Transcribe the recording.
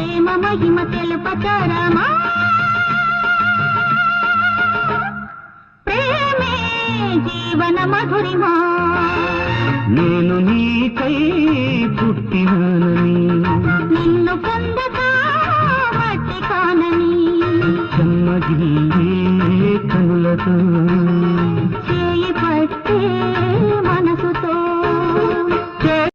ప్రేమ మహిమ తెలుపచారామా ప్రేమే జీవన మధురిమా? నేను నీకై పుట్టినానని. నిన్ను పొందగా మట్టి కానని. కనులతో. చేయి పట్టే మనసుతో.